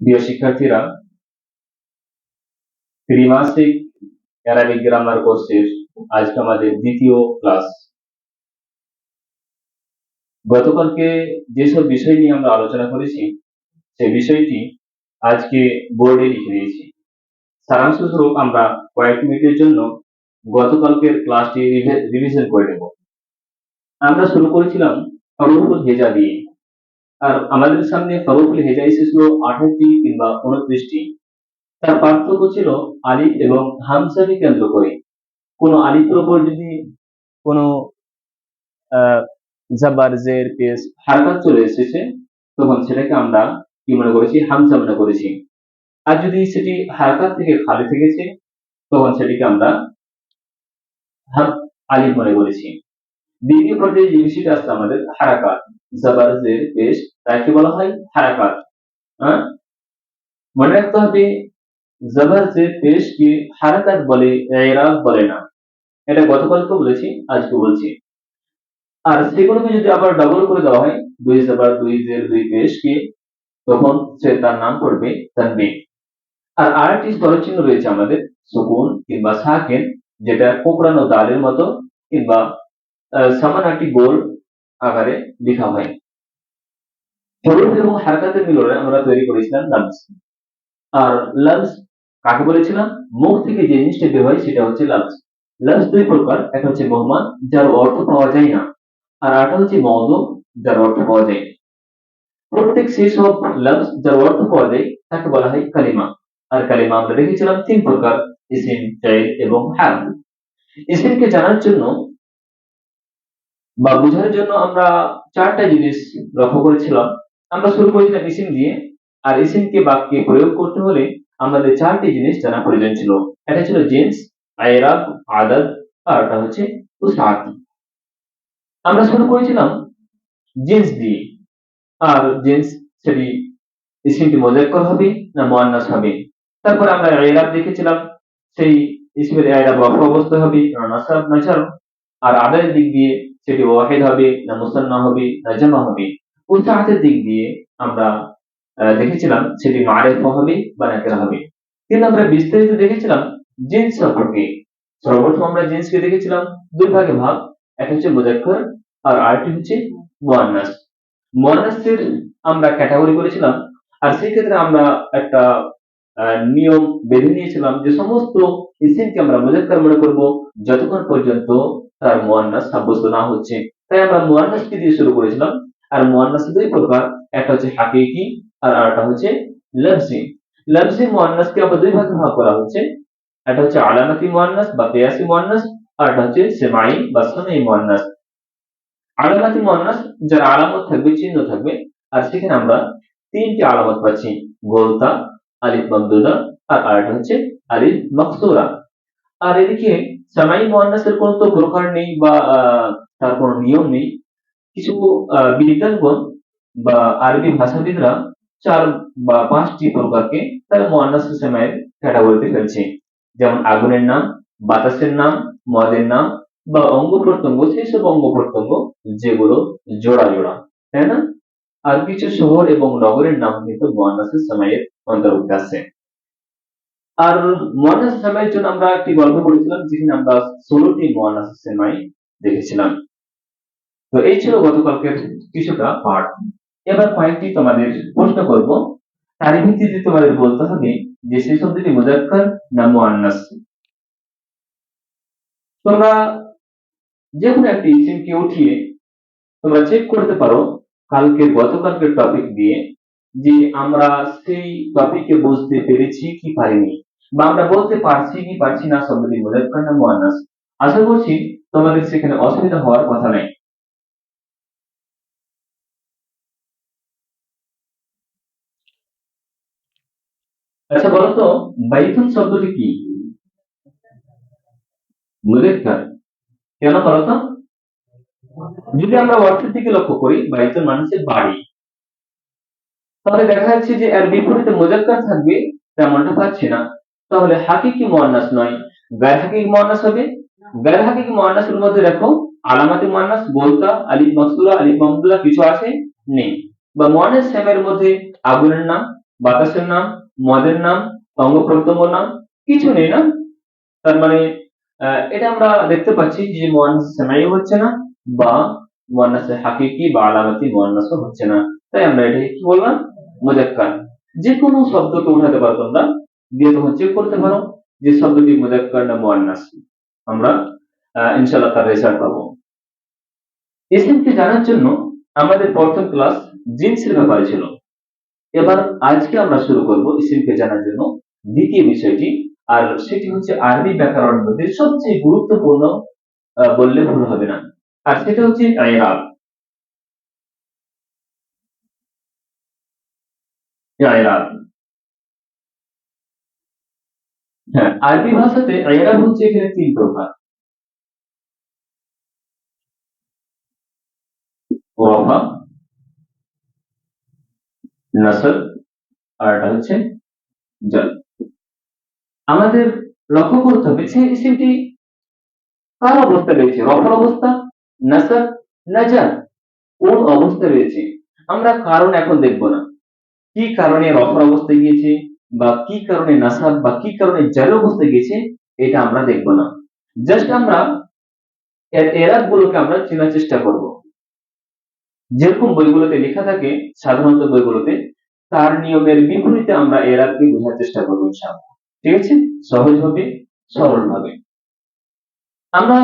প্রিয় ত্রিমাসিক Arabic grammar কোর্সের আজকে আমাদের দ্বিতীয় ক্লাস। গতকালকে যেসব বিষয় নিয়ে আমরা আলোচনা করেছি সেই বিষয়টি আজকে বোর্ডে লিখে দিয়েছি। সারাংশ স্বরূপ আমরা কয়েক মিনিটের জন্য গতকালকের ক্লাসটি রিভিশন করে নেব। আমরা শুরু করেছিলাম হরফুল হেজা দিয়ে। আর আমাদের সামনে হরফুল হেজা এসেছিল আঠাশটি কিংবা উনত্রিশটি। তার পার্থক্য ছিল আলিফ এবং হামসাকে কেন্দ্র করে। কোন আলিফের উপর যদি কোনো পেস হারকাত চলে এসেছে, তখন সেটাকে আমরা কি মনে করেছি? হামসা মনে করেছি। আর যদি সেটি হারকাত থেকে খালি থেকেছে, তখন সেটিকে আমরা আলিফ মনে করেছি। দ্বিতীয় পর্যায়ে যে আসছে আমাদের হারাকাত। জাবার জের তাকে বলা হয় হারাকাত হ্যাঁ মনে রাখতে হবে জবর জের পেশকে হারাকাত বলে, এরাব বলে না। এটা গতকালকে বলেছি, আজকে বলছি। আর সেগুলোকে যদি আবার ডাবল করে দেওয়া হয়, দুই জবর, দুই জের, দুই পেশকে তখন সে তার নাম পড়বে তানবিন আর আরেকটি স্তরচিহ্ন রয়েছে আমাদের, সুকুন কিংবা সাকেন, যেটা কোকড়ানো দালের মতো, কিংবা সামান্য একটি গোল আকারে লেখা হয় হরুফ এবং হারকাতের মিলনে আমরা তৈরি করেছিলাম লামস আর লামস কাকে বলেছিলাম? মুখ থেকে যে জিনিসটা বের হয় সেটা হচ্ছে লামস লামস দুই প্রকার, একটা হচ্ছে মোহাম্মদ যার অর্থ পাওয়া যায় না, আর আরেকটা হচ্ছে মৌদুম যার অর্থ পাওয়া যায় প্রত্যেক সেই সব লামস যার অর্থ পাওয়া যায়, তাকে বলা হয় কালিমা। আর কালিমা আমরা দেখেছিলাম তিন প্রকার ইসিম চাইল এবং হ্যাঁ ইসিমকে জানার জন্য বা বোঝার জন্য আমরা চারটা জিনিস লক্ষ্য করেছিলাম। আমরা শুরু করেছিলাম ইসিম দিয়ে, আর ইসিমকে বাক্যে প্রয়োগ করতে হলে আমাদের চারটি জিনিস জানা প্রয়োজন ছিল। এটা ছিল জিন্স আয়রাব আদাদ আর এটা হচ্ছে উসাত আমরা শুরু করেছিলাম জিন্স দিয়ে। আর জিন্স সেটি ইসিমটি মোজাক্কর হবে না মোয়ান্নাস হবে? তারপর আমরা আয়রাব দেখেছিলাম, সেই ইসমের আয়রাব অবস্থা হবে নাসাব নাজার আর আদায়ের দিক দিয়ে সেটি ওয়াহিদ হবে, না মুসান্না হবে, না জামা হবে। উসাহাতের দিক দিয়ে আমরা দেখেছিলাম সেটি মারেফা হবে বা নাকেরা হবে। কিন্তু আমরা বিস্তারিত দেখেছিলাম জিন্স সম্পর্কে। সর্বপ্রথম আমরা জিন্সকে দেখেছিলাম দুই ভাগে ভাগ। একটা হচ্ছে মুজাক্কর আর আরেকটি হচ্ছে মোয়ান্নাস। মোয়ান্নাসের আমরা ক্যাটাগরি করেছিলাম আর সেই ক্ষেত্রে আমরা একটা নিয়ম বেঁধে নিয়েছিলাম যে সমস্ত ইসিমকে আমরা মুজাক্কর মনে করব যতক্ষণ পর্যন্ত তার মোয়ান্নাস সাব্যস্ত না হচ্ছে। তাই আমরা মোয়ান্নাসকে দিয়ে শুরু করেছিলাম। আর মোয়ান্নাস দুই প্রকার। একটা হচ্ছে হাকিকি আর আরেকটা হচ্ছে লফজি লফজি মুয়ান্নাসকে আবার দুই ভাগে ভাগ করা হচ্ছে। একটা হচ্ছে আলামাতি মুয়ান্নাস বা কিয়াসি মুয়ান্নাস, আর একটা হচ্ছে সেমাই বা সামাই মুয়ান্নাস। আলামাতি মুয়ান্নাস যার আলামত থাকবে, চিহ্ন থাকবে, আর সেখানে আমরা তিনটি আলামত পাচ্ছি। গোলতা, আলিফ মামদুদা আর আরেকটা হচ্ছে আলিফ মাকসুরা। আর এদিকে সামাই মুয়ান্নাসের কোনো তো প্রকার নেই বা তার কোনো নিয়ম নেই। কিছু বিজ্ঞানগণ বা আরবি ভাষাবিদরা চার বা পাঁচটি প্রকারকে তারা মোয়ান্নাস সেমাইয়ের ক্যাটাগরিতে ফেলছে। যেমন আগুনের নাম, বাতাসের নাম, মদের নাম বা অঙ্গ প্রত্যঙ্গ, সেই সব অঙ্গ প্রত্যঙ্গ যেগুলো জোড়া জোড়া, তাই না? আর কিছু শহর এবং নগরের নাম কিন্তু মোয়ান্নাসের সেমাইয়ের অন্তর্ভুক্ত আছে। আর মোয়ান্নাস সেমাইয়ের জন্য আমরা একটি গল্প করেছিলাম যেখানে আমরা ষোলোটি মোয়ান্নাস সেমাই দেখেছিলাম। তো এই ছিল গতকালকের কিছুটা পার্ট এবার কয়েকটি তোমাদের প্রশ্ন করব। তার ভিত্তিতে তোমাদের বলতে হবে যে সেই শব্দটি মুজাক্কার না মুআন্নাস তোমরা যে কোনো একটি ইসিমকে উঠিয়ে তোমরা চেক করতে পারো কালকে গতকালকের টপিক দিয়ে, যে আমরা সেই টপিকে বুঝতে পেরেছি কি পারিনি। বা আমরা বলতে পারছি কি পারছি না শব্দটি মুজাক্কার না আশা করছি তোমাদের সেখানে অসুবিধা হওয়ার কথা নাই। আচ্ছা বলতো বাইতুন শব্দটি কি? মুজাক্কার। কেন বলতো? যদি আমরা অর্থের দিকে লক্ষ্য করি বাইতুন মানুষের বাড়ি, তাহলে দেখা যাচ্ছে যে এর বিপরীতে মুজাক্কার থাকবে, তেমনটা পাচ্ছি না। তাহলে হাকিকি মুয়ান্নাস নয়। গায়ের হাকিকি মুয়ান্নাস হবে? গায়ের হাকিকি মুয়ান্নাসের মধ্যে দেখো, আলামাতি মুয়ান্নাস, বলতা, আলিফ মাসুরা আলিফ মামদুরা কিছু আছে? নেই। বা মুয়ান্নাস সেমের মধ্যে আগুনের নাম, বাতাসের নাম, মদের নাম অঙ্গ প্রত্যঙ্গ নাম, কিছু নেই না? তার মানে এটা আমরা দেখতে পাচ্ছি যে মোয়ান্নাস সামাই হচ্ছে না, বা মোয়ান্নাসে হাকিকি বা আলামতি মোয়ান্নাসও হচ্ছে না। তাই আমরা এটাকে কি বললাম? মুজাক্কার। যে কোনো শব্দকে উঠাতে পারো তোমরা। দিয়ে তখন চেক করতে পারো যে শব্দটি মুজাক্কার না মোয়ান্নাস আমরা ইনশাআল্লাহ তার রেজাল্ট পাবো। ইসিমকে জানার জন্য আমাদের প্রথম ক্লাস জিন্সের ব্যাপারে ছিল। এবার আজকে আমরা শুরু করব ইসিমকে জানার জন্য দ্বিতীয় বিষয়টি, আর সেটি হচ্ছে আরবি ব্যাকরণের মধ্যে সবচেয়ে গুরুত্বপূর্ণ বললে ভুল হবে না। আর সেটা হচ্ছে আয়রাব আয়রাব হ্যাঁ আরবি ভাষাতে আয়রাব হচ্ছে এখানে তিন প্রকার। আর এটা হচ্ছে জল। আমাদের লক্ষ্য করতে হবে ইসিমটি কার অবস্থা রয়েছে? রফার অবস্থা, নাসার নাজার কোন অবস্থা রয়েছে। আমরা কারণ এখন দেখব না। কি কারণে রফার অবস্থায় গিয়েছে? বা কি কারণে নাসাব বা কি কারণে জাল অবস্থায় গিয়েছে এটা আমরা দেখব না। জাস্ট আমরা এর এরাব গুলোকে আমরা চেনার চেষ্টা করব। যেরকম বইগুলোতে লেখা থাকে, সাধারণত বইগুলোতে, তার নিয়মের বিপরীতে আমরা এরাবকে বোঝার চেষ্টা করব ঠিক আছে? সহজভাবে সরলভাবে আমরা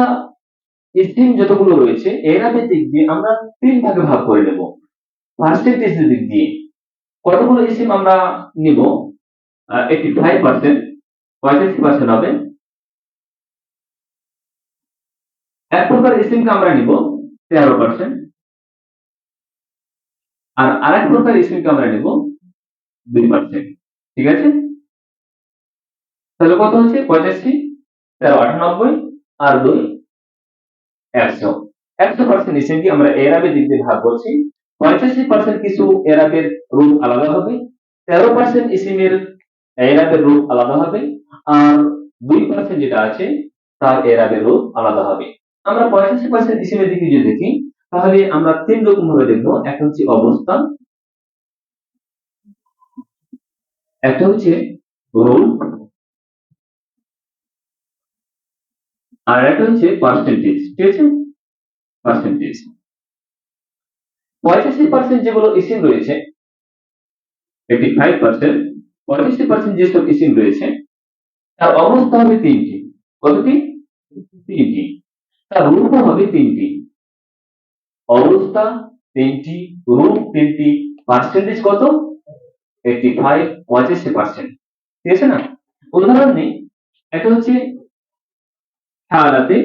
ইসিম যতগুলো রয়েছে, এরাবের দিক দিয়ে আমরা তিন ভাগে ভাগ করে নেব। পার্সেন্টেজের দিক দিয়ে। কতগুলো ইসিম আমরা নিব? এইটি ফাইভ পার্সেন্ট পঁয়তাল্লিশ পার্সেন্ট হবে। এক প্রকার ইসিমকে আমরা নিব, তেরো পার্সেন্ট আর আরেক প্রকার ইসিমকে আমরা নিব, দুই পার্সেন্ট ঠিক আছে? তাহলে কত হচ্ছে? পঁচাশি তেরো, আটানব্বই আর দুই, একশো। একশো পার্সেন্ট ইসিমকে আমরা এরাবের দিক দিয়ে ভাগ করছি। পঁচাশি পার্সেন্ট কিছু এরাবের রূপ আলাদা হবে। তেরো পার্সেন্ট ইসিমের এরাবের রূপ আলাদা হবে, আর দুই পার্সেন্ট যেটা আছে, তার এরাবের রূপ আলাদা হবে। আমরা পঁচাশি পার্সেন্ট হিসেবে দিকে যদি দেখি, তাহলে আমরা তিন রকম ভাবে দেখব। একটা হচ্ছে অবস্থা, একটা হচ্ছে রূপ, আর একটা হচ্ছে পার্সেন্টেজ ঠিক আছে? পার্সেন্টেজ পঁচাশি পার্সেন্ট যেগুলো ইসিম রয়েছে এইটি ফাইভ পার্সেন্ট পঁচাশি পার্সেন্ট যেসব ইসিম রয়েছে, তার অবস্থা হবে তিনটি। কতটি? তিনটি। তার হবে তিনটি। অবস্থা তিনটি, রূপ তিনটি। পার্সেন্টেজ কত? এইটি ফাইভ পার্সেন্ট ঠিক আছে না? উদাহরণ নেই। একটা হচ্ছে হালাতে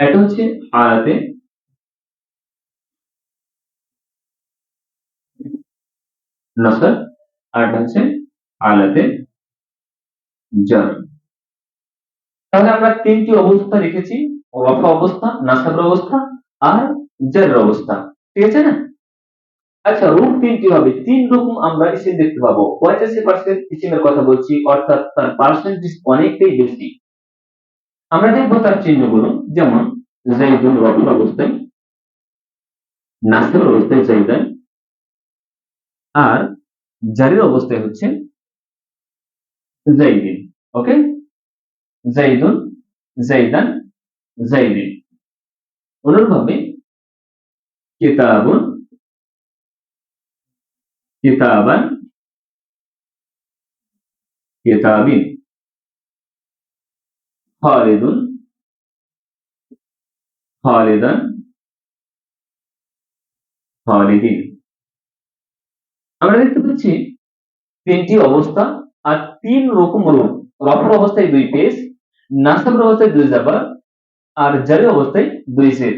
এটা হচ্ছে হালাতে নসর, আর হচ্ছে হালাতে জার। তাহলে আমরা তিনটি অবস্থা রেখেছি রফা অবস্থা নাসাবের অবস্থা, আর জারের অবস্থা। ঠিক আছে না? আচ্ছা রূপ তিনটি হবে। তিন রকম আমরা ইসিম দেখতে পাবো। পঁচাশি পার্সেন্ট ইসিমের কথা বলছি, অর্থাৎ তার পার্সেন্টেজ অনেকটাই বেশি। আমরা দেখব তার চিহ্নগুলো, যেমন জাইদুন রফা অবস্থায়, নাসের অবস্থায় জাইদান আর জারির অবস্থায় হচ্ছে জাইদিন, ওকে? জাইদুন, জাইদান, জাইদিন। অনুরূপভাবে কিতাবুন, কিতাবান, কিতাবিন। খালিদুন, খালিদান, খালিদিন। আমরা দেখতে পাচ্ছি তিনটি অবস্থা আর তিন রকম রূপ রফর অবস্থায় দুই পেজ নাসাবের অবস্থায় দুই জাবার, আর জারি অবস্থায় দুই সেট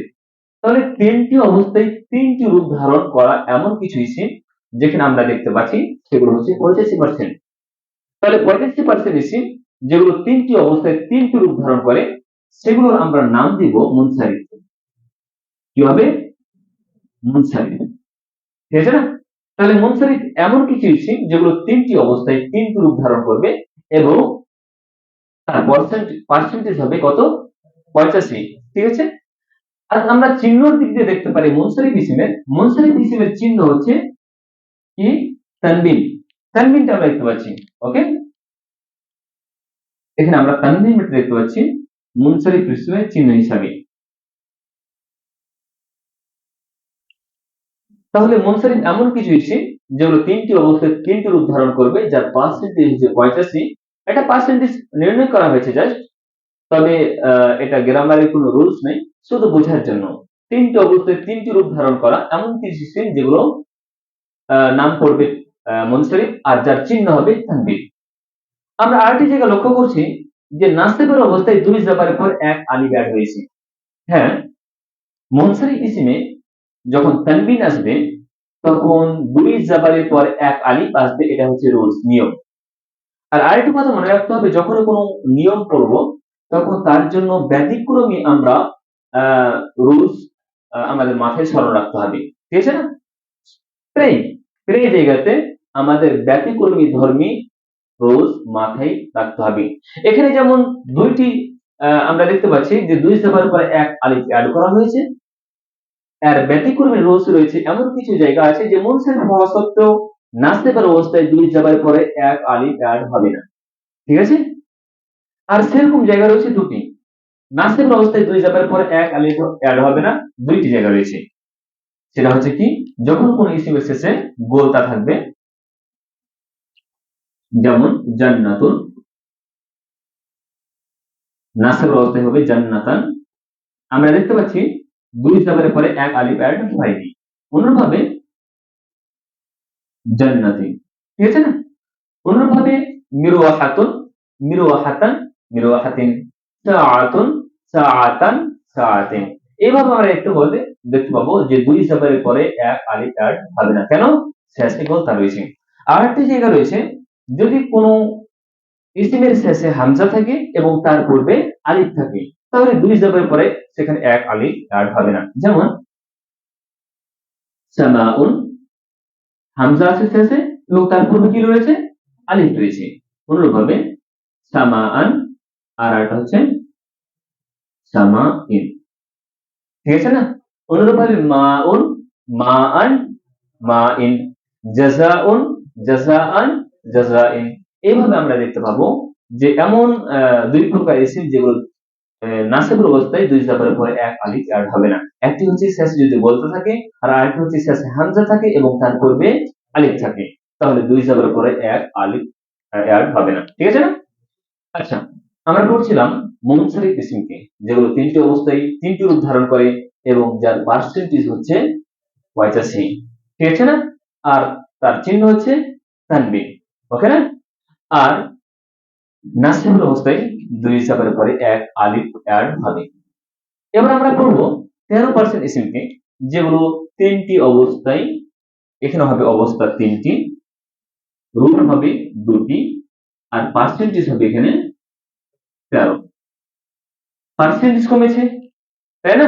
তাহলে তিনটি অবস্থায় তিনটি রূপ ধারণ করা এমন কিছু ইসিম যেখানে আমরা দেখতে পাচ্ছি, সেগুলো হচ্ছে পঁচাশি পার্সেন্ট তাহলে পঁচাশি পার্সেন্ট ইসিম যেগুলো তিনটি অবস্থায় তিনটি রূপ ধারণ করে, সেগুলোর আমরা নাম দিব মুনসারিফ কি হবে মুনসারিফ ঠিক আছে না? তাহলে মুনসারিফ এমন কিছু ইসিম যেগুলো তিনটি অবস্থায় তিনটি রূপ ধারণ করবে এবং তার পার্সেন্টেজ হবে কত? পঁচাশি ঠিক আছে? আর আমরা চিহ্নর দিক দিয়ে দেখতে পারি মুনসারিফ ইসিমের মুনসারিফ ইসিমের চিহ্ন হচ্ছে কি? তানবিন। তানবিনটা আমরা দেখতে পাচ্ছি, ওকে? এখানে আমরা তানবিনটা দেখতে পাচ্ছি মুনসারিফ ইসিমের চিহ্ন হিসাবে। তাহলে মনসারিন এমন কিছু ইসিম যেগুলো তিনটি অবস্থায় তিনটি রূপ ধারণ করবে যার পার্সেন্টেজ হচ্ছে পঁচাশি এটা পার্সেন্টেজ নির্ণয় করা হয়েছে জাস্ট তবে এটা গ্রামারের কোনো রুলস নেই শুধু বোঝার জন্য। তিনটি অবস্থায় তিনটি রূপ ধারণ করা এমন কিছু সিস্টেম যেগুলো নাম পড়বে আহ, মুনসারিফ আর যার চিহ্ন হবে তানবির। আমরা আরেকটি জায়গা লক্ষ্য করছি যে নাসিবের অবস্থায় দুই জাবারের পর এক আলিফ অ্যাড হয়েছে। হ্যাঁ মনসারি ইসিমে যখন তানবিন আসবে, তখন দুই জাবারের পর এক আলিফ আসবে, এটা হচ্ছে রুলস নিয়ম। আর আরেকটি কথা মনে রাখতে হবে যখন কোনো নিয়ম পড়ব তখন তার জন্য ব্যতিক্রমী আমরা রুলস আমাদের মাথায় স্মরণ রাখতে হবে। ঠিক আছে না? প্রেম প্রেম জায়গাতে আমাদের ব্যতিক্রমী ধর্মী রোজ মাথায় রাখতে হবে। এখানে যেমন দুইটি আমরা দেখতে পাচ্ছি যে দুই সেবার পরে এক আলিফ অ্যাড করা হয়েছে। এর ব্যতিক্রমী রুলস রয়েছে এমন কিছু জায়গা আছে যে মুনসেন হওয়া সত্ত্বেও নাস্তেবার অবস্থায় দুই যাবার পরে এক আলিফ অ্যাড হবে না। ঠিক আছে? আর সেরকম জায়গা রয়েছে দুটি। নাস্তেবার অবস্থায় দুই যাবার পরে এক আলিফ অ্যাড হবে না, দুইটি জায়গা রয়েছে। সেটা হচ্ছে কি? যখন কোন ইসিমের শেষে গোলতা থাকবে, যেমন জান্নাতুন নাসের অবস্থায় হবে জান্নাতান। আমরা দেখতে পাচ্ছি দুই জাবারের পরে এক আলিফ অ্যাড জান্নাতি। ঠিক আছে না? অনুরূপভাবে মিরওয়াহাতুন, মিরওয়াহাতান, মিরওয়াহাতিন, সাআতুন, সাআতান, সাআতিন। আমরা একটু বলতে দেখতে পাবো যে দুই জাবারের পরে এক আলিফ অ্যাড হবে না। কেন? শেষে গোলতা রয়েছে। জায়গা রয়েছে, যদি কোনো ইসিমের শেষে হামজা থাকে এবং তার পূর্বে আলিফ থাকে তাহলে দুই জবের পরে সেখানে এক আলিফ অ্যাড হবে না। যেমন, সামাউন, হামজা আছে শেষে, এবং তার পূর্বে কি রয়েছে? আলিফ রয়েছে। অনুরূপভাবে সামাআন, আর একটা হচ্ছে সামা ইন ঠিক আছে না? অনুরূপভাবে মাউন, মাআন মা ইন জাজাউন জাজাআন জাজাইন এইভাবে আমরা দেখতে পাবো যে এমন দুই প্রকার ইসিম যেগুলো নাসিবের অবস্থায় দুই জাবারের পরে এক আলিফ অ্যাড হবে না। একটি হচ্ছে শেষে যদি বলতে থাকে, আর আরেকটি হচ্ছে শেষে হামজা থাকে এবং তার পূর্বে আলিফ থাকে। তাহলে দুই জাবারের পরে এক আলিফ অ্যাড হবে না। ঠিক আছে না? আচ্ছা আমরা পড়ছিলাম মুনসারিফ ইসিমকে যেগুলো তিনটি অবস্থায় তিনটি রূপ ধারণ করে এবং যার পার্সেন্টেজ হচ্ছে পঁচাশি ঠিক আছে না? আর তার চিহ্ন হচ্ছে তানবিন ওকে না? আর নাসিবের অবস্থায় দুই হিসাবের পরে এক, আলিফ অ্যাড হবে এবার আমরা পড়ব তেরো পার্সেন্ট ইসিমকে যেগুলো তিনটি অবস্থায়, এখানে হবে অবস্থা তিনটি, রুট হবে দুটি, আর পার্সেন্টেজ হবে এখানে তেরো। পার্সেন্টেজ কমেছে, তাই না?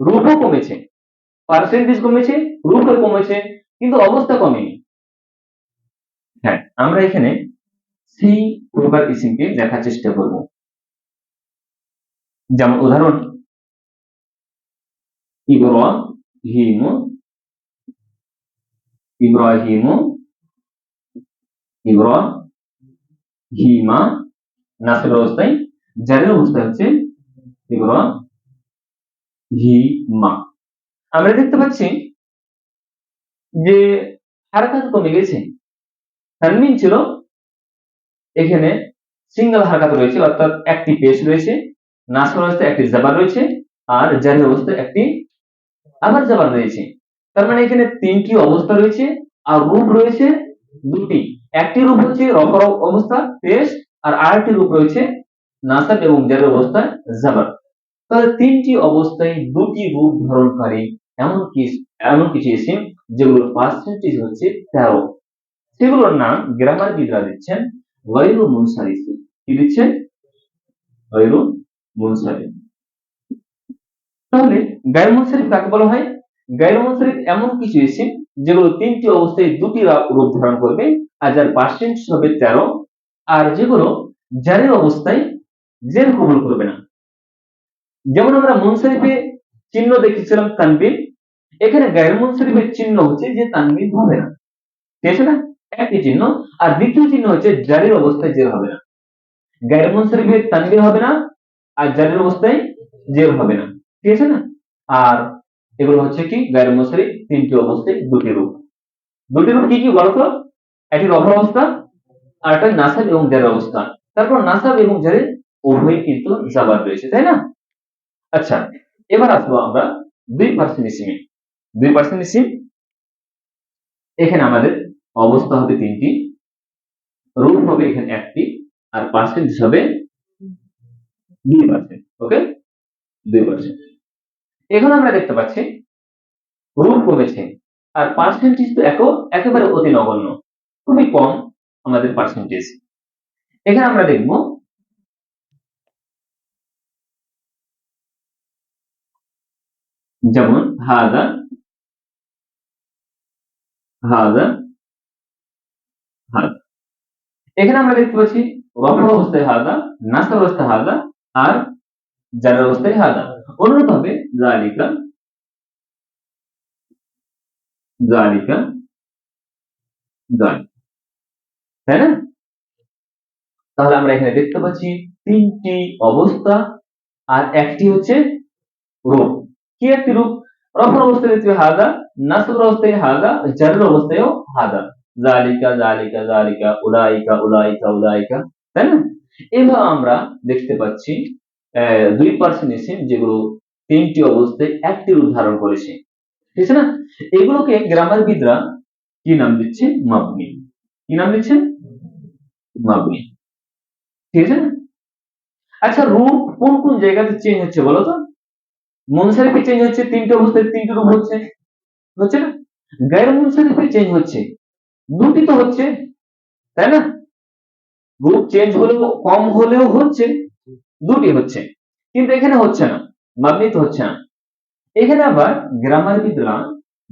রুটও কমেছে। পার্সেন্টেজ কমেছে রুটও কমেছে, কিন্তু অবস্থা কমেনি। হ্যাঁ আমরা এখানে সেই প্রকার ইসিমকে দেখার চেষ্টা করব। যেমন উদাহরণ, ইব্রাহিম ইব্রাহিম, ইব্রাহিমা, নাসের অবস্থায়, জারের অবস্থায় হচ্ছে ইব্রাহিমা। আমরা দেখতে পাচ্ছি যে হারকাত কমে গেছে। তানমিন ছিল, এখানে সিঙ্গেল হারকাত রয়েছে, অর্থাৎ একটি পেশ রয়েছে। নাসর অবস্থায় একটি জাবার রয়েছে আর জারি অবস্থায় একটি আবার জাবার রয়েছে। তার মানে এখানে তিনটি অবস্থা রয়েছে আর রূপ রয়েছে দুটি। একটি রূপ হচ্ছে রফর অবস্থা, পেশ, আর আরেকটি রূপ রয়েছে নাসাব এবং জারের অবস্থায় জাবার তাহলে তিনটি অবস্থায় দুটি রূপ ধারণকারী এমন এমন কিছু ইসিম যেগুলোর পার্সেন্টেজ হচ্ছে তেরো। সেগুলোর নাম গ্রামারবিদরা দিচ্ছেন গৈরু মুনসারিফ কি দিচ্ছেন? গৈরু তাহলে গায়ের মুনসারিফ কাকে বলা হয়? গায়ের মুনসারিফ এমন কিছু ইসিম যেগুলো তিনটি অবস্থায় দুটি রূপ ধারণ করবে, আর যার পার্সেন্টেজ হবে তেরো, আর যেগুলো জারের অবস্থায় করবে না। যেমন আমরা মুনসারিফে চিহ্ন দেখেছিলাম তানবিন এখানে গায়ের মুনসারিফের চিহ্ন হচ্ছে যে তানবিন হবে না। ঠিক আছে না? একটি চিহ্ন, আর দ্বিতীয় চিহ্ন হচ্ছে জারির অবস্থায় জের হবে না। গায়ের মুনসারিফের তানবিন হবে না আর জারির অবস্থায় জের হবে না, ঠিক আছে না? আর এগুলো হচ্ছে কি? গায়ের মুনসারিফ তিনটি অবস্থায় দুটি রূপ। দুটি রূপ কি কি বলতো একটি রফা অবস্থা, আর একটা নাসাব এবং জারের অবস্থা। তারপর নাসাব এবং জারের উভয় কিন্তু জাবার রয়েছে, তাই না? আচ্ছা এবার আসব আমরা দুই পার্সেন্ট ইসিমে দুই পার্সেন্ট ইসিম এখানে আমাদের অবস্থা হবে তিনটি, রূপ হবে এখানে একটি, আর পার্সেন্ট হবে দুই পার্সেন্ট ওকে? দুই পার্সেন্ট। এখন আমরা দেখতে পাচ্ছি রূপ কমেছে, আর পার্সেন্টেজ তো এক একেবারে অতি নগণ্য। খুবই কম আমাদের পার্সেন্টেজ এখানে আমরা দেখব, যেমন, হাদা হাদা হাদা। এখানে আমরা দেখতে পাচ্ছি রফা অবস্থায় হাদা নাসা অবস্থায় হাদা আর জার অবস্থায় হাদা। অনুরূপ ভাবে জালিকা জালিকা জালিকা তাই না? তাহলে আমরা এখানে দেখতে পাচ্ছি তিনটি অবস্থা আর একটি হচ্ছে রূপ। কি একটি রূপ? রফর অবস্থায় দেখতে হাদা, নাসর অবস্থায় হাদা, জারের অবস্থায়ও হাদা। জালিকা জালিকা জালিকা, উলাইকা উলাইকা উলাইকা। তাই না? এভাবে আমরা দেখতে পাচ্ছি দুই পার্সেন্ট যেগুলো তিনটি অবস্থায় একটি রূপ ধারণ করেছে। ঠিক আছে না? এগুলোকে গ্রামারবিদরা কি নাম দিচ্ছে? মাবনি। কি নাম দিচ্ছেন মাবনি। ঠিক আছে না? আচ্ছা রূপ কোন কোন জায়গাতে চেঞ্জ হচ্ছে বলো তো? মুনসারিফে চেঞ্জ হচ্ছে, তিনটে অবস্থায় তিনটে রূপ হচ্ছে। হচ্ছে না? গায়ের মুনসারিফে চেঞ্জ হচ্ছে। দুটি তো হচ্ছে, তাই না? রূপ চেঞ্জ হলেও কম হলেও হচ্ছে, দুটি হচ্ছে। কিন্তু এখানে হচ্ছে না মাবনি তো হচ্ছে না। এখানে আবার গ্রামারবিদরা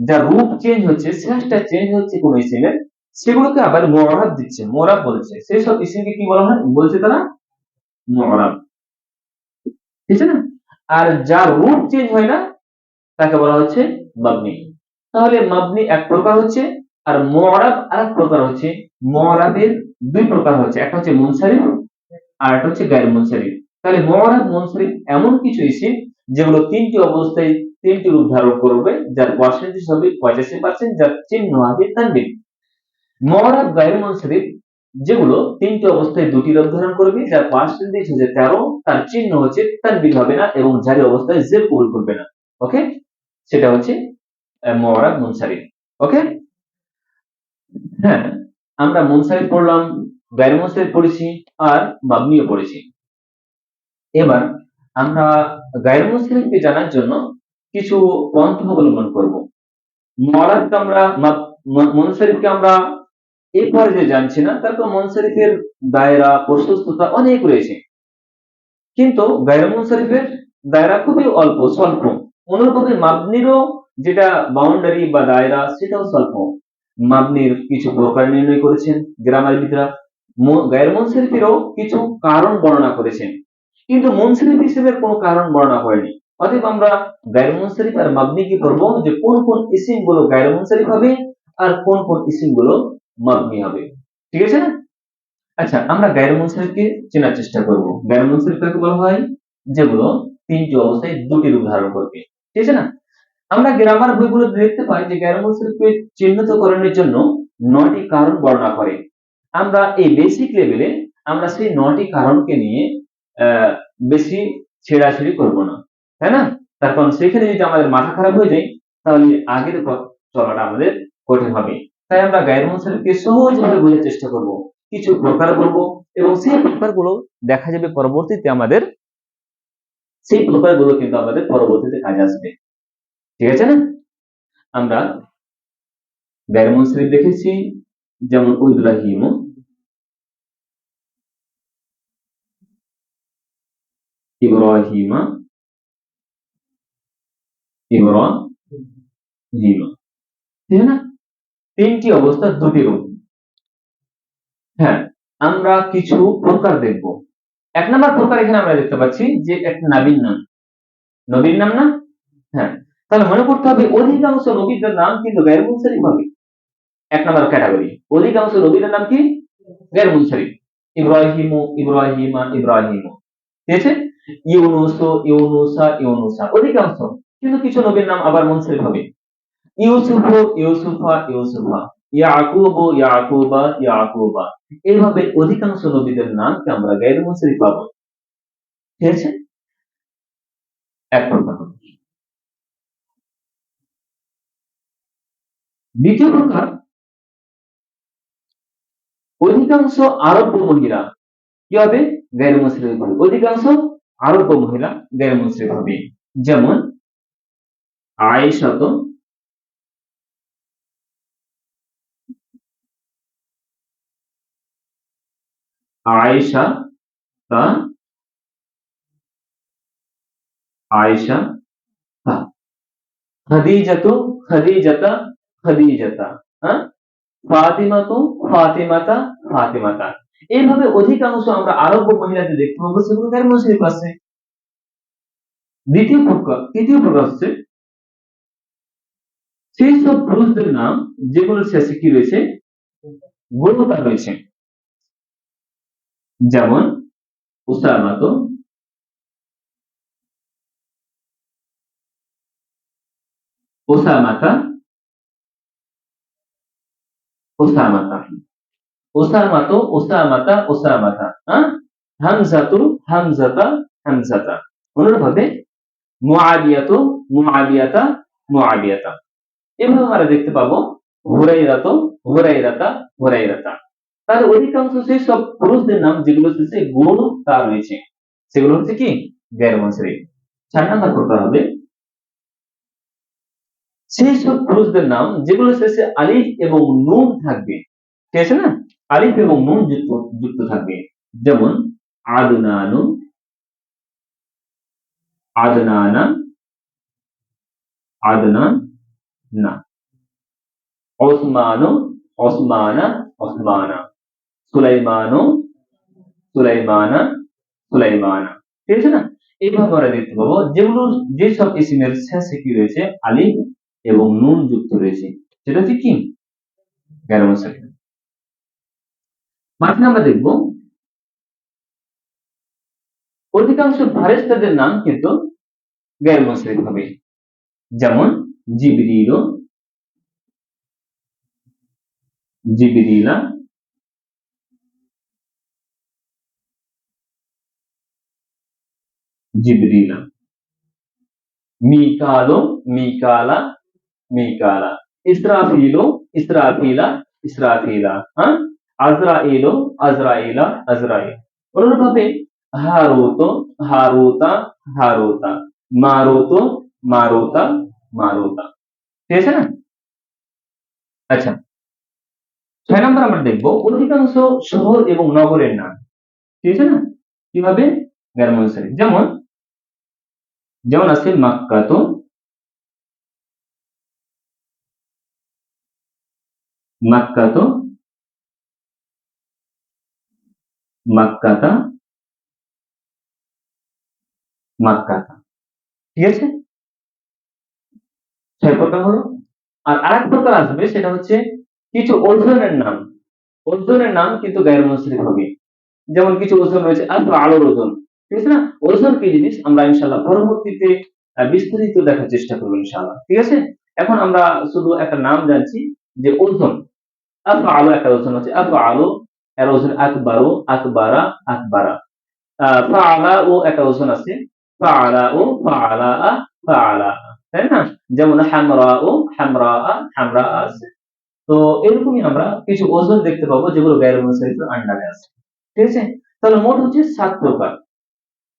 যা রূপ চেঞ্জ হচ্ছে সেটা চেঞ্জ হচ্ছে কোন ইসিমের সেগুলোকে আবার মরাব দিচ্ছে, মরাব বলছে। সেই সব ইসিমকে কি বলা হয়? বলছে তারা মরাব। ঠিক আছে না? আর যা রূপ চেঞ্জ হয় না, তাকে বলা হচ্ছে মাবনি তাহলে মাবনি এক প্রকার হচ্ছে, আর মরাব আর এক প্রকার হচ্ছে, মরাবের দুই প্রকার হচ্ছে, একটা হচ্ছে মুনসারিফ আর একটা হচ্ছে গায়ের মুনসারিফ তাহলে মরাব মুনসারিফ এমন কিছু ইসিম যেগুলো তিনটি অবস্থায় তিনটি রূপ ধারণ করবে, যার পার্সেন্টেজ হবে পঁচাশি পার্সেন্ট যার চিহ্ন হবে তানবিন মরাব গায়ের মুনসারিফ যেগুলো তিনটি অবস্থায় দুটি রূপ ধারণ করবে, যার পার্সেন্টেজ হচ্ছে তেরো, তার চিহ্ন হচ্ছে তানবিন হবে না এবং জারি অবস্থায় জের কবুল করবে না। ওকে? সেটা হচ্ছে মরাব মুনসারিফ ওকে? হ্যাঁ। আমরা মুনসারিফ পড়লাম গায়ের মুনসারিফ পড়েছি আর মাবনিও পড়েছি। এবার আমরা গায়ের মুনসারিফকে জানার জন্য কিছু পন্থা অবলম্বন করব। মরাদকে আমরা মুনসারিফকে আমরা এরপরে যে জানছি না তারপর মুনসারিফের দায়রা, প্রশস্ততা অনেক রয়েছে। কিন্তু গায়ের মুনসারিফের দায়রা খুবই অল্প, স্বল্প। অনুরূপভাবে মাবনিরও যেটা বাউন্ডারি বা দায়রা, সেটাও স্বল্প। মাবনির কিছু প্রকার নির্ণয় করেছেন গ্রামারবিদরা গায়ের মুনসারিফেরও কিছু কারণ বর্ণনা করেছেন। কিন্তু মুনসারিফ হিসেবের কোনো কারণ বর্ণনা করেনি অতএব আমরা গায়ের মুনসারিফ আর মাবনি কি করব? যে কোন কোন ইসিমগুলো গায়ের মুনসারিফ হবে আর কোন কোন ইসিমগুলো মাবনি হবে। ঠিক আছে না? আচ্ছা আমরা গায়ের মুনসারিফকে চেনার চেষ্টা করব। গায়ের মুনসারিফ কাকে বলা হয় যেগুলো তিনটি অবস্থায় দুটি রূপ ধারণ করবে। ঠিক আছে না? আমরা গ্রামার বইগুলো দেখতে পাই যে মুনসারিফকে চিহ্নিতকরণের জন্য নটি কারণ বর্ণনা করে। আমরা এই বেসিক লেভেলে আমরা সেই নটি কারণকে নিয়ে বেশি ছেড়াছেড়ি করব না, তাই না? কারণ সেখানে যদি আমাদের মাথা খারাপ হয়ে যায়, তাহলে আগের চলাটা আমাদের কঠিন হবে। তাই আমরা গায়ের মুনসারিফকে সহজভাবে বোঝার চেষ্টা করব, কিছু প্রকার করব এবং সেই প্রকারগুলো দেখা যাবে পরবর্তীতে আমাদের, সেই প্রকারগুলো কিন্তু আমাদের পরবর্তীতে কাজে আসবে। ঠিক আছে না? আমরা গায়ের মুনসারিফ দেখেছি, যেমন ইব্রাহিম ইব্রাহিমা। ইব্রাহিম। ঠিক না? তিনটি অবস্থা দুটি রূপ। হ্যাঁ আমরা কিছু প্রকার দেখব। এক নম্বর প্রকার এখানে আমরা দেখতে পাচ্ছি যে একটা নাবির নাম। নবীর নাম না? হ্যাঁ তাহলে মনে করতে হবে অধিকাংশ নবীদের নাম কিন্তু গায়ের মুনসারিফ হবে। এক নম্বর ক্যাটাগরি। অধিকাংশ নবীদের নাম কি? গায়ের মুনসারিফ ইব্রাহিম, ইব্রাহিমা, ইব্রাহিম। ঠিক আছে? ইউনুস, ইউনুসা ইউনুসা। অধিকাংশ। কিন্তু কিছু নবীর নাম আবার মুনসারিফ হবে। ইউসুফ, ইউসুফা ইউসুফা। ইয়াকুব, ইয়াকুবা ইয়াকুবা। এইভাবে অধিকাংশ নবীদের নামকে আমরা গায়ের মুনসারিফ পাবো ঠিক আছে? এক প্রকার হলো। দ্বিতীয় প্রকার, অধিকাংশ আরব্য মহিলা কি হবে? গায়ের মুসলিম হবে অধিকাংশ আরব্য মহিলা গায়ের মুসলিম হবে যেমন আয়েশাত, আয়েশা, তা আয়েশা, তা। খাদিজাতু খাদিজাতা হ্যাঁ ফাতিমাতু ফাতিমাতা ফাতিমাতা এইভাবে অধিকাংশ আমরা আরব্য মহিলাদের দেখতে পাবো, সেগুলো গায়ের মুসলিম আছে। দ্বিতীয় প্রকার, তৃতীয় প্রকার হচ্ছে সেই সব পুরুষদের নাম, যেগুলোর শেষে কি রয়েছে? গৌরতা রয়েছে। যেমন, উসামাত ওসামাতা ওসামাতা ওসামাতো ওসামাতা ওসামাতা হ্যাঁ হামজাতু হামজাতা হামজাতা অনুরূপভাবে মুআবিয়াতু মুআবিয়াতা মুআবিয়াতা এভাবে আমরা দেখতে পাবো হুরাইরাতো হুরাইরাতা হুরাইরাতা তাহলে অধিকাংশ সেই সব পুরুষদের নাম যেগুলো শেষে গুণ তা রয়েছে। সেগুলো হচ্ছে কি? গ্যার মশরি চার নাম্বার প্রকার হবে সেই সব পুরুষদের নাম, যেগুলো শেষে আলিফ এবং নুন থাকবে। ঠিক আছে না? আলিফ এবং নুন যুক্ত যুক্ত থাকবে। যেমন, আদনানু, আদনানা, আদনান। না ওসমানু, ওসমানা ওসমানা। সুলাইমানু, সুলাইমানা সুলাইমানা। ঠিক আছে না? এইভাবে আমরা দেখতে পাবো, যেগুলো, যেসব ইসিমের শেষে কি রয়েছে? আলিফ এবং নুন যুক্ত রয়েছে, সেটা হচ্ছে কি? গ্যারো মুসাফির মাঝখানে আমরা দেখব, অধিকাংশ ফারেস্তাদের নাম কিন্তু গ্যার মুসাফির হবে। যেমন জিবরিল জিবরিলা জিবরিলা মিকালো মিকালা মিকালা ইসরাফিলো ইসরাফিলা ইসরাফিলা হ্যাঁ আজরাইলো আজরাইলা আজরাইল অনুরূপভাবে হারুত হারুতা হারুতা মারুত মারুতা মারুতা ঠিক আছে না আচ্ছা ছয় নম্বর আমরা দেখব অধিকাংশ শহর এবং নগরের নাম ঠিক আছে না কীভাবে গ্রামানুসারে যেমন যেমন আছে মাক্কাত মাক্কাত, মাক্কাতা মাক্কাতা। ঠিক আছে? ছয় প্রকার হলো। আর আরেক প্রকার আসবে, সেটা হচ্ছে কিছু ওজনের নাম। ওজনের নাম কিন্তু গায়ের মুসলিম হবে। যেমন কিছু ওজন রয়েছে আর আলোর ওজন। ঠিক আছে না? ওজন কি জিনিস? আমরা ইনশাল্লাহ পরবর্তীতে বিস্তারিত দেখার চেষ্টা করব ইনশাল্লাহ ঠিক আছে? এখন আমরা শুধু একটা নাম জানছি, যে ওজন। আফ আলো একটা ওজন হচ্ছে আফ আলো এর ওজন আকবারো আকবারা আকবারা ফাআলা ও একটা ওজন আছে ফাআলা ও ফাআলা ফাআলা তাই না যেমন হামরা ও হামরা হামরা আছে তো এরকমই আমরা কিছু ওজন দেখতে পাবো যেগুলো গায়ের মুসারিফের আন্ডারে আছে। ঠিক আছে? তাহলে মোট হচ্ছে সাত প্রকার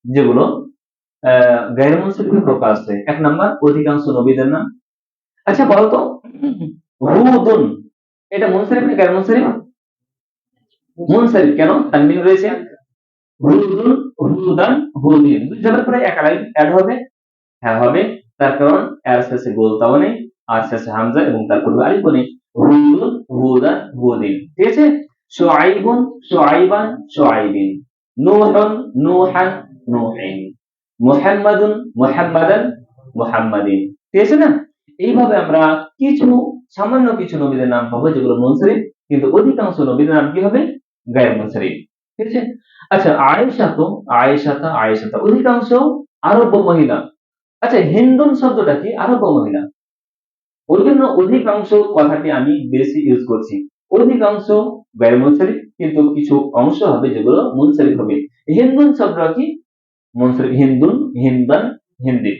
যেগুলো গায়ের মুসারিফের প্রকার আছে এক নাম্বার, অধিকাংশ নবীদের নাম। আচ্ছা বলতো হুদুন। এটা মুনসারিফ না গায়ের মুনসারিফ মুনসারিফ কেন? তানবিন রয়েছে হুদুন হুদান হুদিন দুই জায়গার পরে এক লাইন অ্যাড হবে হ্যাঁ হবে। তার কারণ এর শেষে গোলতাও নেই, আর শেষে হামজা এবং তার পূর্বে আলিফও নেই। হুদুন হুদান হুদিন ঠিক আছে? শুআইবুন শুআইবান শুআইবিন। নূহুন নূহান নূহিন মুহাম্মাদুন মুহাম্মাদান মুহাম্মাদিন। ঠিক আছে না? এইভাবে আমরা কিছু সামান্য কিছু নবীদের নাম পাবো যেগুলো মুনসারিফ কিন্তু অধিকাংশ নবীদের নাম কি হবে? গায়ের মুনসারিফ ঠিক আছে? আচ্ছা আয়েশা তো আয়েশাতা আয়েশাতা অধিকাংশ আরব্য মহিলা। আচ্ছা হিন্দুন শব্দটা কি? আরব্য মহিলা। ওই জন্য অধিকাংশ কথাটি আমি বেশি ইউজ করছি। অধিকাংশ গায়ের মুনসারিফ কিন্তু কিছু অংশ হবে যেগুলো মুনসারিফ হবে। হিন্দুন শব্দটা কি? মুনসারিফ হিন্দুন, হিন্দান, হিন্দি।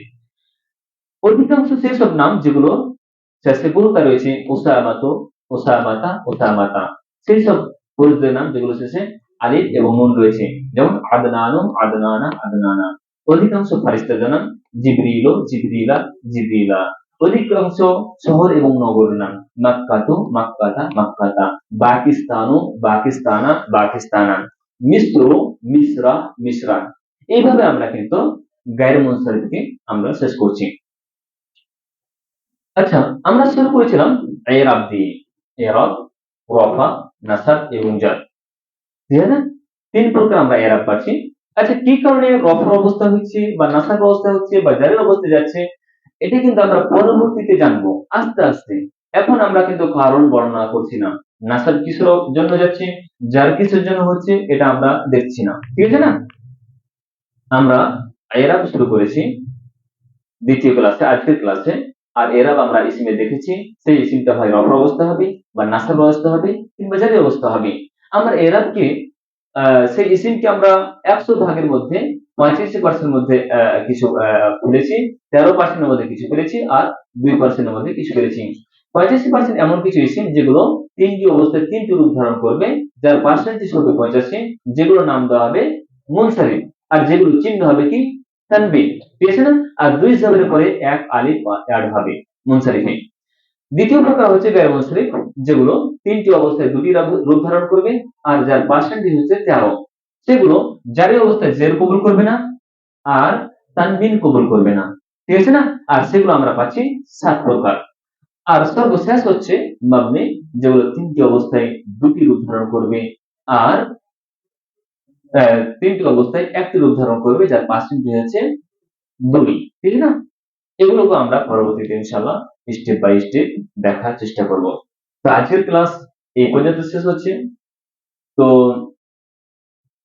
অধিকাংশ সেসব নাম যেগুলো শেষে গুরুতা রয়েছে ওসামাত ওসামাতা ওসামাতা সেই সব পুরুষদের নাম যেগুলো শেষে আলিফ এবং নুন রয়েছে যেমন আদনানু আদনানা আদনানা অধিকাংশ ফারিস্তাদের নাম জিবরিলো জিবরিলা জিবরিলা অধিকাংশ শহর এবং নগর নাম মাক্কাতু মাক্কাতা মাক্কাতা পাকিস্তানু পাকিস্তানা পাকিস্তানা মিশ্র মিশ্রা মিশ্রা এইভাবে আমরা কিন্তু গায়ের মুনসারিফকে আমরা শেষ করছি আচ্ছা আমরা শুরু করেছিলাম এরাব দিয়ে এরাব রফা নাসাব এবং জার ঠিক আছে? তিন প্রকার আমরা এরাব পাচ্ছি। আচ্ছা কি কারণে রফার অবস্থা হচ্ছে বা নাসার অবস্থা হচ্ছে বা জারের অবস্থা যাচ্ছে? এটা কিন্তু আমরা পরবর্তীতে জানব। আস্তে আস্তে। এখন আমরা কিন্তু কারণ বর্ণনা করছি না। নাসাব কিসের জন্য যাচ্ছে? যার কিসের জন্য হচ্ছে? এটা আমরা দেখছি না। ঠিক আছে না? আমরা এরাব শুরু করেছি দ্বিতীয় ক্লাসে, আজকের ক্লাসে। আর এরাব আমরা ইসিমে দেখেছি, সেই ইসিমটা হয় রফর অবস্থা হবে বা নাসাব অবস্থা হবে, কিংবা জারি অবস্থা হবে। আমরা এরাবকে সেই ইসিমকে আমরা একশো ভাগের মধ্যে পঁয়ত্রিশ পার্সেন্ট মধ্যে কিছু ফেলেছি তেরো পার্সেন্টের মধ্যে কিছু ফেলেছি আর দুই পার্সেন্টের মধ্যে কিছু ফেলেছি পঁয়ত্রিশ পার্সেন্ট এমন কিছু ইসিম যেগুলো তিনটি অবস্থায় তিনটি রূপ ধারণ করবে, যার পার্সেন্টেজ হবে পঁচাশি যেগুলো নাম দেওয়া হবে মুনসারিফ আর যেগুলো চিহ্ন হবে কি? তানবিন আছে না আর দুই জবরের পরে এক আলিফ অ্যাড হবে মুনসারিফে দ্বিতীয় প্রকার হচ্ছে গায়ের মুনসারিফ যেগুলো তিনটি অবস্থায় দুটি রূপ ধারণ করবে আর যার পার্সেন্টেজ হচ্ছে তেরো। সেগুলো জারি অবস্থায় জের কবুল করবে না আর তানবিন কবুল করবে না। ঠিক আছে না? আর সেগুলো আমরা পাচ্ছি সাত প্রকার। আর সর্বশেষ হচ্ছে মাবনি, যেগুলো তিনটি অবস্থায় দুটি রূপ ধারণ করবে আর তিনটি অবস্থায় একটি রূপ ধারণ করবে যার পার্সেন্টেজ হচ্ছে দুই, ঠিক না? এগুলোকে আমরা পরবর্তীতে ইনশাল্লাহ স্টেপ বাই স্টেপ দেখার চেষ্টা করব। তো আজকের ক্লাস এই পর্যন্ত শেষ হচ্ছে। তো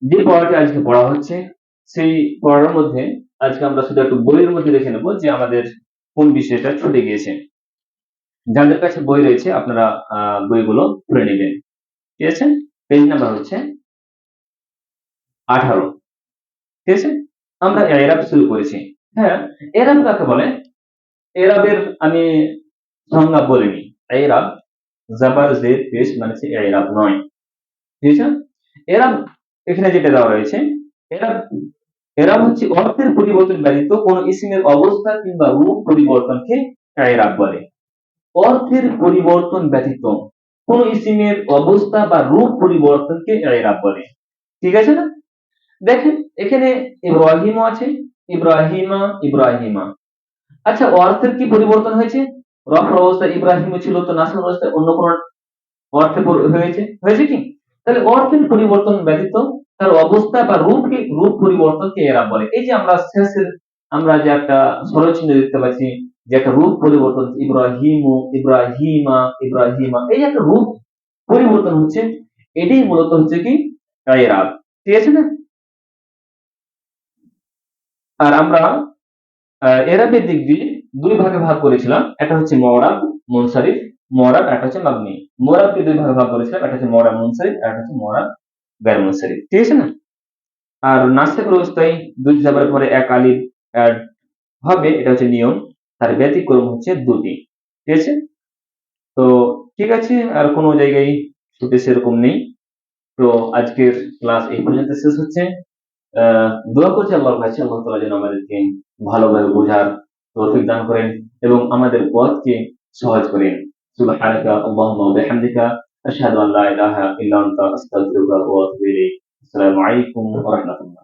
যে পড়াটি আজকে পড়া হচ্ছে, সেই পড়ার মধ্যে আজকে আমরা শুধু একটু বইয়ের মধ্যে দেখে নেব যে আমাদের কোন বিষয়টা ছুটে গিয়েছে। যাদের কাছে বই রয়েছে, আপনারা বইগুলো খুলে নেবেন। ঠিক আছে? পেজ নাম্বার হচ্ছে আঠারো। ঠিক আছে? আমরা এরাব শুরু করেছি। হ্যাঁ এরাব কাকে বলে? এরাবের আমি সংজ্ঞা বলিনি। এরাব জাবার জেদ পেশ মানে এরাব নয়। ঠিক আছে? এরাব এখানে যেটা দেওয়া রয়েছে, এরাব এরাব হচ্ছে অর্থের পরিবর্তন ব্যতীত কোন ইসিমের অবস্থা কিংবা রূপ পরিবর্তনকে এরাব বলে। অর্থের পরিবর্তন ব্যতীত কোন ইসিমের অবস্থা বা রূপ পরিবর্তনকে এরাব বলে। ঠিক আছে না? দেখেন, এখানে ইব্রাহিম আছে, ইব্রাহিমা ইব্রাহিমা। আচ্ছা অর্থের কি পরিবর্তন হয়েছে? রফর অবস্থা ইব্রাহিম ছিল, তো নাসর অবস্থায় অন্য কোন অর্থে হয়েছে? হয়েছে কি? তাহলে অর্থের পরিবর্তন ব্যতীত, তার অবস্থা বা রূপ রূপ পরিবর্তনকে এরা বলে। এই যে আমরা শেষের, আমরা যে একটা সরচিহ্ন দেখতে পাচ্ছি, যে একটা রূপ পরিবর্তন, ইব্রাহিম, ইব্রাহিমা ইব্রাহিমা, এই একটা রূপ পরিবর্তন হচ্ছে, এটাই মূলত হচ্ছে কি? এরাব ঠিক আছে না? আর আমরা এরাবের দিক দিয়ে দুই ভাগে ভাগ করেছিলাম। একটা হচ্ছে মরাব, মুনসারিফ। মরাব একটা হচ্ছে মাগনি। মরাবকে দুই ভাগে ভাগ করেছিলাম। একটা হচ্ছে মরাব, মুনসারিফ একটা হচ্ছে মরাব গায়ের মুনসারিফ। ঠিক আছে না? আর নাসেক অবস্থায় দুই যাবার পরে এক আলিফ অ্যাড হবে, এটা হচ্ছে নিয়ম। তার ব্যতিক্রম হচ্ছে দুটি। ঠিক আছে? তো ঠিক আছে, আর কোনো জায়গায় ছুটে সেরকম নেই। তো আজকের ক্লাস এই পর্যন্ত শেষ হচ্ছে। দোয়া করছি আল্লাহর কাছে আল্লাহ তালা যেন আমাদেরকে ভালোভাবে বোঝার তৌফিক দান করেন এবং আমাদের পথকে সহজ করেন سبحانك اللهم وبحمدك أشهد أن لا إله إلا أنت أستغفرك وأتوب إليك السلام عليكم ورحمة الله